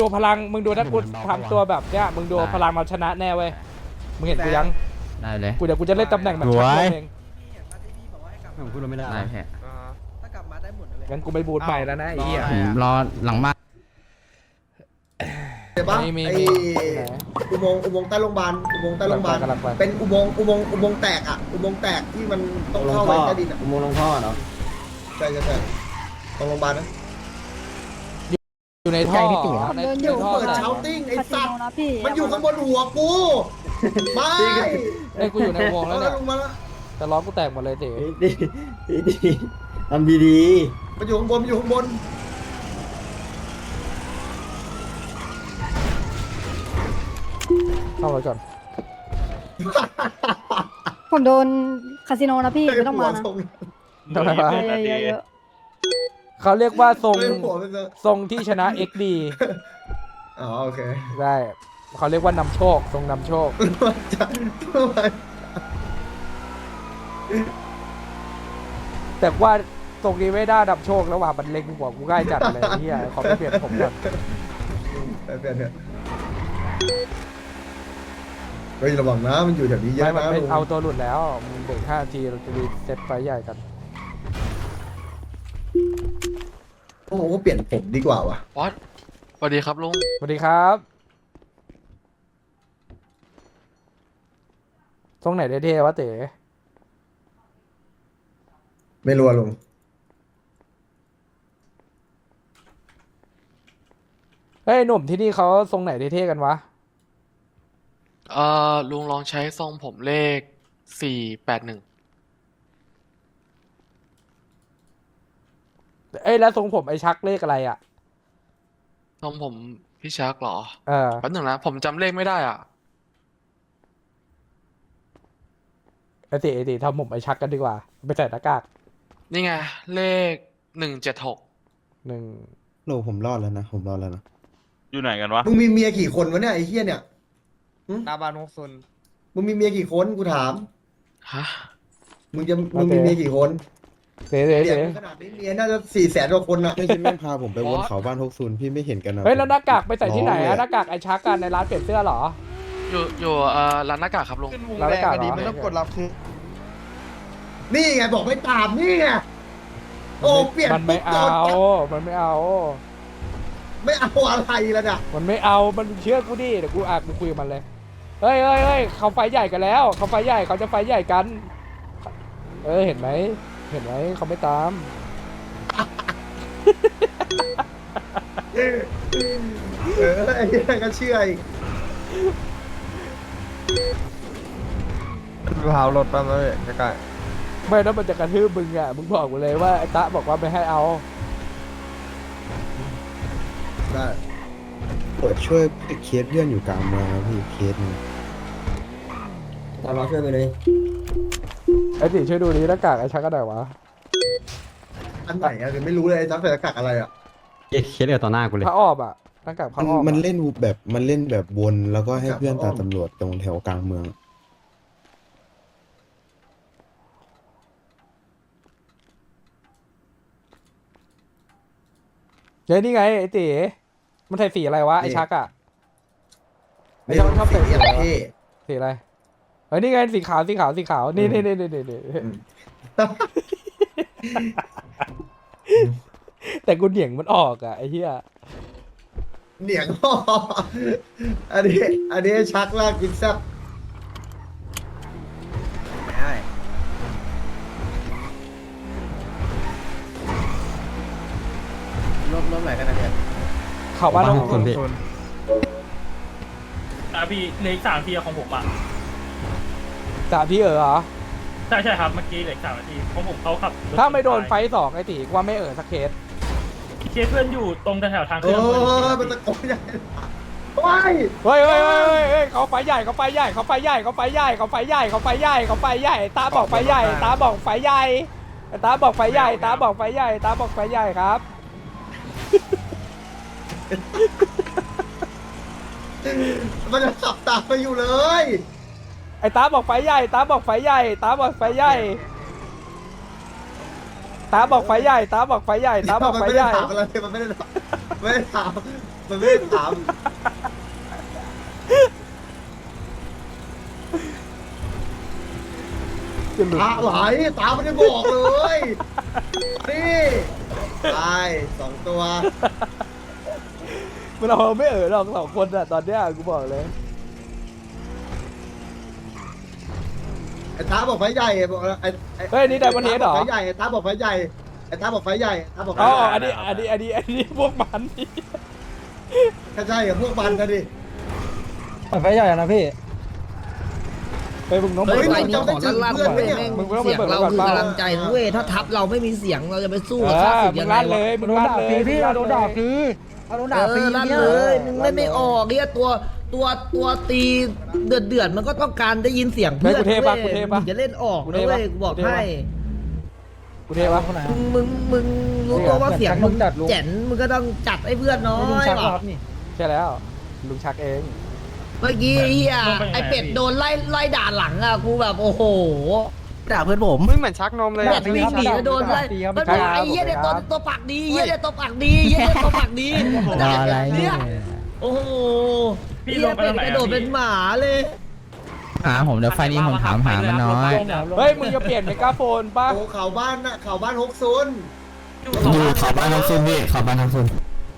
ดูพลังมึงดูถ้ากูทำตัวแบบเนี้ยมึงดูพลังเราชนะแน่เว้ยมึงเห็นกูยังได้เลยกูเดี๋ยวกูจะเล่นตำแหน่งแบบชักลมเองผมพูดไม่ได้ได้แค่ถ้ากลับมาได้หมดเลยงั้นกูไปบูทใหม่แล้วนะไอ้เหี้ยผมรอหลังบ้านเดี๋ยวปะมีมีไอมีอุโมงค์อุโมงค์ใต้โรงพยาบาลอุโมงค์ใต้โรงพยาบาลกำลังไปเป็นอุโมงค์อุโมงค์อุโมงค์แตกอะอุโมงค์แตกที่มันต้องลงเข้าไปท่อใต้ดินอะอุโมงค์ลงท่อเนาะใช่ใช่ใช่ตรงโรงพยาบาลนะ อยู่ในท่อผมเดินอเดี๋ยวยู่กูเปิดเชาติ้งไอ้คาสิสัตโนว์นะพี่มันอยู่ข้างบนหัวกูไม่เอ้ยกูอยู่ในวงแล้วเอาเนี่ย ลงมาแล้วแต่ล้อกูแตกหมดเลยเต๋ดีดีดีทำดีดีมันอยู่ข้างบนมันอยู่ข้างบนเข้าไปก่อน ผมโดนคาสิโนนะพี่ไม่ต้องมานะหัวทรงทำไมวะเยอะๆเยอะ เขาเรียกว่าทรงเฮ้ยหัวมันจะทรงที่ชนะ XD อ๋อโอเคได้เขาเรียกว่านำโชคทรงนำโชคมันจะมันแต่ว่าตรงนี้ไม่ได้นำโชคแล้วว่ามันเล็งหัวกูง่ายจัดเลยไอ้เฮียขอไปเปลี่ยนผมก่อนไปเปลี่ยนเถอะเฮ้ยระวังนะมันอยู่แถวนี้เยไม่อะมันนะไม่ลุงเอาตัวหลุดแล้วมึงเบรกห้าทีเราจะรีเซ็ตไฟใหญ่กัน โอ้โหก็เปลี่ยนผมดีกว่าว่ะบอสสวัสดีครับลุงสวัสดีครับตรงไหนเท่ๆวะเต๋ไม่รู้อะลุงเฮ้ยหนุ่มที่นี่เขาทรงไหนเท่ๆกันวะ เอ่อลุงลองใช้ทรงผมเลขสี่แปดหนึ่ง เอ้ยแล้วทรงผมไอ้ชักเลขอะไรอะ ทรงผมพี่ชักเหรอเออ แป๊บหนึ่งนะผมจำเลขไม่ได้อะ ไอ้ติไอ้ติทำผมไอ้ชักกันดีกว่า ไปใส่หน้ากากนี่ไง เลขหนึ่งเจ็ดหกหนึ่งโลผมรอดแล้วนะ ผมรอดแล้วนะ อยู่ไหนกันวะ มึงมีเมียกี่คนวะเนี่ยไอ้เฮี้ยเนี่ยหน้าบ้านฮกซุนมึงมีเมียกี่คนกูถาม ฮะ มึงจะมึงมีเมียกี่คน เต๋เต๋เมียเต๋มึงขนาดนี้เมียน่าจะสี่แสนกว่าคนนะไม่ใช่แม่งพาผมไปวนเขาบ้านทกซุนพี่ไม่เห็นกันนะเฮ้ยแล้วหน้ากากไปใส่ที่ไหนร้อะงหน้ากากไอ้ชักกันในร้านเปลี่ยนเสื้อเหรอ อยู่อยู่เอ่อร้านหน้ากากครับลุง ขึ้นวงแล้วแดอางกาศก็ดีเหรอไม่ต้องกดรับคือนี่ไงบอกไม่ตามนี่ไงโอ้เปลี่ยนมันไม่ปุ๊บเอาโดนมันไม่เอา ไม่เอาอะไรแล้วเนี่ยมันไม่เอา มันเชื่อกูดิเดี๋ยวกูอะกูคุยกับมันเลย เฮ้ยเฮ้ยเฮ้ยเขาไฟใหญ่กันแล้ว เขาไฟใหญ่เขาจะไฟใหญ่กัน เออเห็นไหม เห็นไหมเขาไม่ตาม เออไอ้เหี้ยก็เชื่ออีกพาวรถไปเลยใกล้ไม่แล้วมันจะกระทืบมึงอะ มึงบอกกูเลยว่าไอ้ตะบอกว่าไม่ให้เอา ได้เปิดช่วยเคสเพื่อนอยู่กลางเมืองนะพี่เคสหนึงตามมาช่วยไปเลยไอ้ติช่วยดูดิหน้ากากไอ้ชักก็ได้วะอันไหนอะคือไม่รู้เลยไอ้จักรใส่หน้ากากอะไรอะเคสเดียวต่อหน้ากูเลยพระอ้อมอะหน้ากากพมัระนอ้อมมันอะเล่นแบบมันเล่นแบบวนแล้วก็ให้เพื่อนตามตำรวจตรงแถวกลางเมือง เฮ้ยนี่ไงไอ้ติมันใส่สีอะไรวะไอ้ชักอะไอ้ไม่ชอบต้องชอบสีใส่สีอะอะไรวะเท่สีอะไรเฮ้ยนี่ไงสีขาวสีขาวสีขาวนี่นี่นี่นี่นี่นี่แต่กูเหนียงมันออกอะไอ้เหี้ยเหนียงอันนี้ อันนี้ชักลากกินแซ่บได้รถรถไหนกันนะเนี่ยเขาบ้านบ้านขขอองงคนพี่ อะพี่เหลืออีกสามนาทีอะของผมอะ สามพี่เออเหรอ ใช่ใช่ครับเมื่อกี้เหลืออกสามนาทีของผมเขาขับรถถ้าไม่โดนไฟท์สองไอ้ตีกูว่าไม่เออสักเคส เคสเพื่อนอยู่ตรงแถวๆทางเอขึ้นอำเออมันตะโกนใหญ่ว้ายเฮ้ยเฮ้ยเฮ้ยเฮ้ยเฮ้ยเขาไฟใหญ่เขาไฟใหญ่เขาไฟใหญ่เขาไฟใหญ่เขาไฟใหญ่เขาไฟใหญ่เขาไฟใหญ่ตาบอกไฟใหญ่ ตาบอกไฟใหญ่ตาบอกไฟใหญ่ตาบอกไฟใหญ่ตาบอกไฟใหญ่ครับ มันจะขับตาไปอยู่เลย ไอ้ตาบอกไฟใหญ่ตาบอกไฟใหญ่ตาบอกไฟใหญ่ตาบอกไฟใหญ่ตาบอกไฟใหญ่ตาบอกไฟมันไม่ใหได้ญ่ถามอะไรเลยมันไม่ได้ถามไม่ได้ถามมันไม่ได้ถามจะหลุดตาไหลตาไม่ได้บอกเลยนี่ตายสองตัวมันเอาไม่เออหรอกสองคนอะตอนเนี้ยกูบอกเลย ไอ้ตาบอกไฟใหญ่บอกไอ้ไอ้เฮ้ยนี่ Diamond Head เหรอ ไฟใหญ่ไอ้ตาบอกไฟใหญ่ไอ้ตาบอกไฟใหญ่ตาบอกไฟอ๋อใหญ่อันนี้อันนี้อันนี้อันนี้พวกมันนี่ถ้าใช่กับพวกมันกันดิไฟใหญ่นะพี่ ไปมึงน้องเฮ้ยมึมึงจำได้ถึงเพื่อนไหมเนี่ยมึงต้องไปเปิดก่อนเปล่านะเว้ยถ้าทับเราไม่มีเสียงเราจะไปสู้เอกับข้าอศึกมึยังงไงลั่นเลวะยมึงลั่นเลยพี่โดนด่าคือเออลั่นเลยมึงเล่นไม่ออกเนี่ยตัว ตัวตัวตีเดือดเดือดๆมันก็ต้องการได้ยินเสียงเพื่อนเฮ้ยกูเทปะว้ยกูเทปะมึงจะเล่นออกกูนะเทปะเว้ยกูบอกกูเทปะ ให้ กูเทวะ มึงมึงมึงรู้ตัวว่าเสียงมึงจัดลุงแจ๋นมึงก็ต้องจัดให้เพื่อนน้อยว่ะใช่แล้ว ลุงชักเอง เมื่อกี้เฮียไอเป็ดโดนไล่ไล่ด่าหลังอะกูแบบโอ้โหด่าเพื่อนผมไม่เหมือนชักนมเลยเป็ดวิ่งหนีแล้วโดนไล่มันเป็นไอ้เฮียเนี่ยตัวตัวปากดีเฮียเนี่ยตัวปากดีเฮียเนี่ยตัวปากดีมันด่าอะไรเนี่ย โอ้โห พี่เฮีลยงไปเป็ตรดงไหนกอะระโดดพี่เป็นหมาเลย หาผมเดี๋ยวไฟนี้ผมถามหามันน้อย เฮ้ยมึงจะเปลี่ยนเมกาโฟนป่ะ โอ้เขาบ้านน่ะเขาบ้านฮกซุนดูขอบ้านน้องซุนพี่ขอบ้านน้องซุน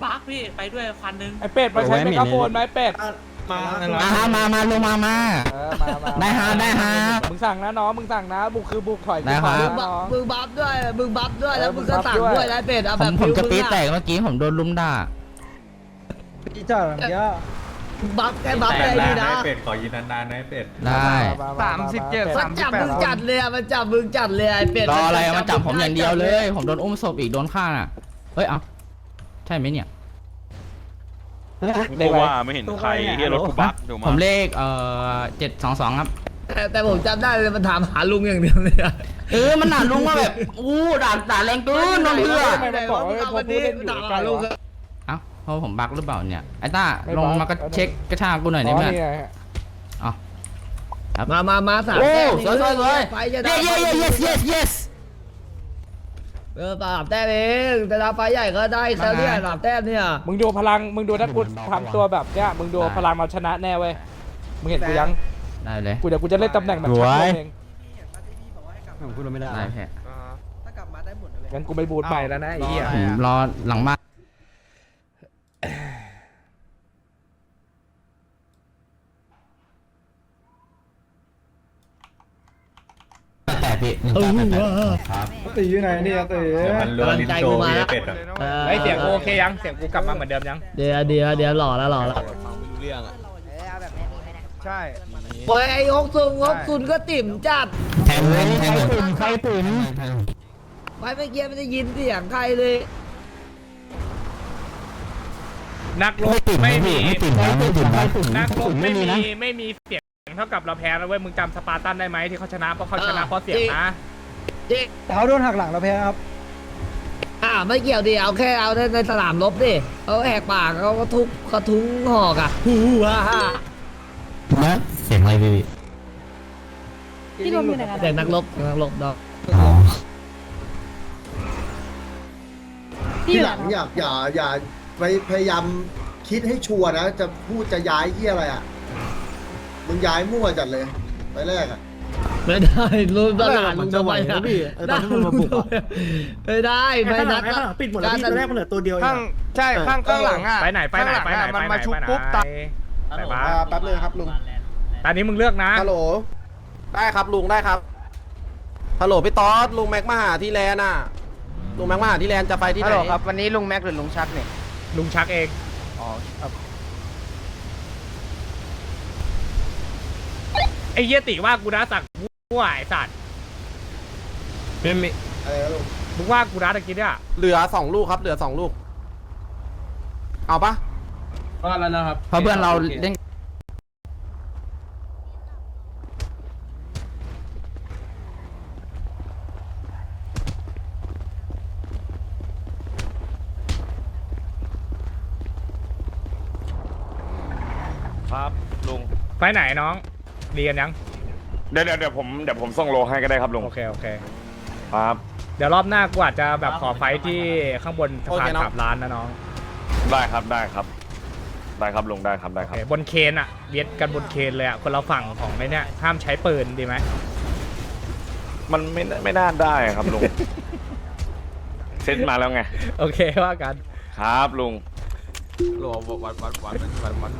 ปักพี่ไปด้วยคันนึงไอเป็ดมาใช้เมกาโฟนไหมเป็ด มามาฮะมามาลงมามาเออมามาได้ฮะได้ฮะมึงสั่งนะน้องมึงสั่งนะบุกคือบุกถอยได้คือถอยครันะบน้องมึงบัฟด้วยมึงบัฟด้วยแล้วเออมึงก็มึงบัฟสั่งด้วยด้วยนะเป็ดเอาผแบมบผมจะฟิปีลดแตกเมื่อกี้ผมโดนลุมด่าพี่จ่าอย่างเงี้ยมึง บัฟแค่บัฟเลยดีนะเป็ดขอยืนนานๆนะเป็ดได้สามสิบเจ็ดมันจับมึงจัดเลยอะมันจับมึงจัดเลยไอ้เป็ดรออะไรนมาจับผมอย่างเดียวเลย ผมโดนอุ้มศพอีกโดนฆ่าน่ะเฮ้ยเอ้าใช่ไหมเนี่ยเด็กว่าไม่เห็นใครเฮียรถกูบักเดี๋ยวผมามเลขเอ่อเจ็ดสองสองครับ แต่แต่ผมจำได้เลยมันถามหาลุงอย่างเดียวเลยอะเออมันด่าลุงว่าแบบอู้ด่าด่าแรงเกินนนเพื่อทำไมมันบอกว่าพอพูดเล่นอยู่ด่าใกล้ลุงวะเอ้าเพ ราะผมบักหรือเปล่าเนี่ยไอ้ต้าไม่ลบังกมาก็เช็คกระชากกูหน่อยได้ไหมอ๋อนี่ไงมามามาสามโอ้แต้มสวยสวยสวย ไฟจะได้เย้เย้เย้ yes yes yes เออสามแต้มเองแต่ดาวไฟใหญ่ก็ได้แล้วเนี่ยสามแต้มเนี่ย มึงดูพลัง มึงดูถ้ากูทำตัวแบบเนี้ย มึงดูพลังเราชนะแน่เว้ย มึงเห็นกูยัง ได้เลยกูเดี๋ยวกูจะเล่นตำแหน่งแบบชักโครกเองผมพูดไม่ได้ ได้แพ้งั้นกูไม่บูทใหม่แล้วนะไอ้เหี้ย ผมรอหลังบ้าน พี่หนึ่งแปดแปดแปดครับตีอยู่ไหนเนี่ยตีกำลังใจกูมาแล้วไอเสียงกูโอเคยัง เสียงกูกลับมาเหมือนเดิมยัง เดี๋ยวเดี๋ยวเดี๋ยวหล่อแล้วหล่อแล้วใช่โอ้ยไอ้ฮกซุนฮกซุนก็ติ่มจัดแทงเลยแทงเลยใครตื่นไปเมื่อกี้ไม่ได้ยินเสียงใครเลยนักรบไม่ตื่นไม่ไม่มีไม่ตื่นนะไม่ตื่นนะนักรบไม่ไม่มีมีนะไม่มีเสียง เท่ากับเราแพ้แล้วเว้ยมึงจำสปาร์ตันได้ไหมที่เขาชนะเพราะเขาชนะเพราะเสียงนะจริงเขาโดนหักหลังเราแพ้ครับ อ่าไม่เกี่ยวดิเอาแค่เอาในในสนามรบดิเขาแหกปากเขาก็ทุบกระทุ้งหอกอะฮู้ฮ่าฮ่านะเสียงอะไรพี่พี่รวมอยู่ไหนกันแต่นักรบนักรบดอกอ๋อพี่ทีอยู่หไหนลังกันอย่าอย่าอย่าไปพยายามคิดให้ชัวร์นะ จะพูดจะย้ายเยี่ยอะไรอะ มึงย้ายมั่วจัดเลยไปแรกอะ ไม่ได้ลุงตลาดลุงทำไมอะได้ลุงทำไมไม่ได้ไม่นัดปิดหมดแล้วพี่ตอนแรกมันเหลือตัวเดียวข้างใช่ข้างข้างหลังอะไปไหนไปไหนไปไหนข้างลังอะมันมาชุบไปไหนปุ๊บตายไปบ้าแป๊บเลยครับลุง ตอนนี้มึงเลือกนะฮัลโหล ได้ครับลุงได้ครับ ฮัลโหลพี่ต๊อดลุงแม็กมาหาที่แลนด์น่ะ ลุงแม็กมาหาที่แลนด์จะไปที่ไหนฮัลโหลครับวันนี้ลุงแม็กหรือลุงชักเนี่ยลุงชักเองอ๋อครับ ไอ้เหี้ยติว่ากูนะสักมั่วไอ้สัตว์ไม่มีอะไรนะลุงมึงว่ากูนะตะกี้เนี่ยเหลือสองลูกครับ เหลือสองลูก เอาปะก็แล้วนะครับเพราะเพื่อนเราเล่นครับลุงไปไหนน้อง เรียนยังเดี๋ยวเดี๋ยวเดี๋ยวผมเดี๋ยวผมส่งโลให้ก็ได้ครับลุงโอเคโอเค ครับ เดี๋ยวรอบหน้ากูอาจจะแบบขอไฟท์ที่ข้างบนสะพานโอเคเนอะสามล้านนะน้องได้ครับได้ครับ ได้ครับลุงได้ครับได้โอครับ เคบนเคนอะเวียดกันบนเคนเลยอะคนละฝั่งของไอ้เนี่ยห้ามใช้ปืนดีไหมมันไม่ไม่น่าได้ครับลุง เซ็ตมาแล้วไง โอเคว่ากัน ครับลุงโหลวัดวัดวัดวัดวัดวัด